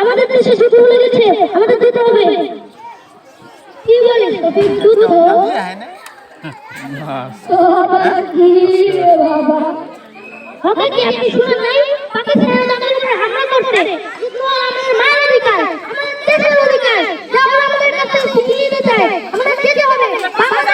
আমাদের দেশে যুদ্ধ লেগেছে আমাদের দিতে হবে কি বলিস যুদ্ধ বাবা কি রে বাবা বাবা কি আপনি শুনেন নাই পাকিস্তানের উপরে হামলা করছে যুদ্ধ আমাদের মায়ের অধিকার আমাদের দেশের অধিকার যা ওরা আমাদের কাছ থেকে ছিনিয়ে নিতে চায় আমাদের যেতে হবে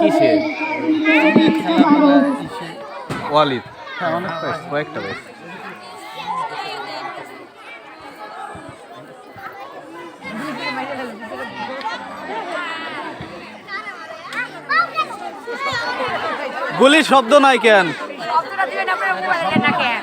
কিসে? ওয়ালিদ। হ্যাঁ অনেক কয়েকটা গুলির শব্দ নাই কেন? শব্দটা দিবেন আপনারা মোবাইলে না কেন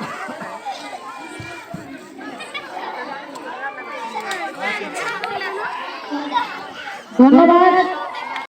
ধন্যবাদ